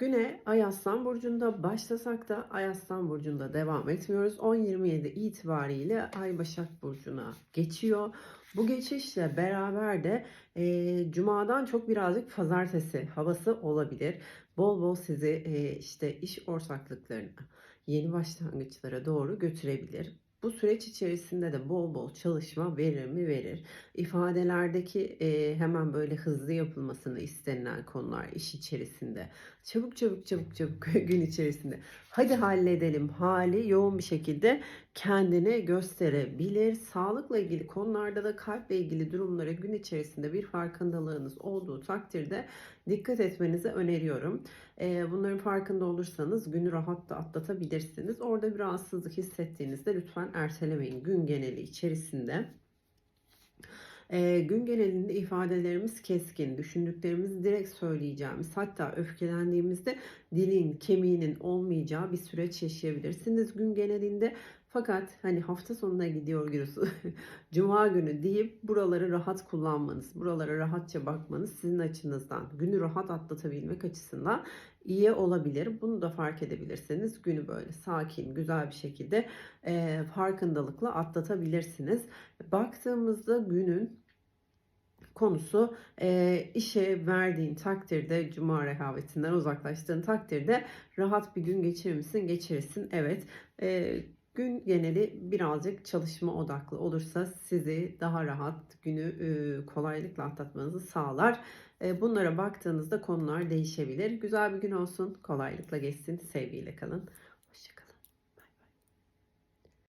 Güne Ay Aslan Burcu'nda başlasak da Ay Aslan Burcu'nda devam etmiyoruz. 10.27 itibariyle Ay Başak Burcu'na geçiyor. Bu geçişle beraber de e, Cuma'dan çok birazcık pazartesi havası olabilir. Bol bol sizi e, işte iş ortaklıklarına, yeni başlangıçlara doğru götürebilir. Bu süreç içerisinde de bol bol çalışma verir mi verir. İfadelerdeki e, hemen böyle hızlı yapılmasını istenilen konular iş içerisinde. Çabuk çabuk çabuk çabuk gün içerisinde. Hadi halledelim hali yoğun bir şekilde kendini gösterebilir. Sağlıkla ilgili konularda da kalple ilgili durumlara gün içerisinde bir farkındalığınız olduğu takdirde dikkat etmenizi öneriyorum. Ee, Bunların farkında olursanız günü rahat da atlatabilirsiniz. Orada bir rahatsızlık hissettiğinizde lütfen ertelemeyin gün geneli içerisinde. Ee, gün genelinde ifadelerimiz keskin, düşündüklerimizi direkt söyleyeceğimiz, hatta öfkelendiğimizde dilin, kemiğinin olmayacağı bir süreç yaşayabilirsiniz gün genelinde. Fakat hani hafta sonuna gidiyor gidiyorsun, cuma günü deyip buraları rahat kullanmanız, buralara rahatça bakmanız sizin açınızdan günü rahat atlatabilmek açısından iyi olabilir. Bunu da fark edebilirseniz günü böyle sakin, güzel bir şekilde e, farkındalıkla atlatabilirsiniz. Baktığımızda günün konusu e, işe verdiğin takdirde cuma rehavetinden uzaklaştığın takdirde rahat bir gün geçirir misin? Geçirirsin. Evet. E, gün geneli birazcık çalışma odaklı olursa sizi daha rahat günü e, kolaylıkla atlatmanızı sağlar. E, bunlara baktığınızda konular değişebilir. Güzel bir gün olsun. Kolaylıkla geçsin. Sevgiyle kalın.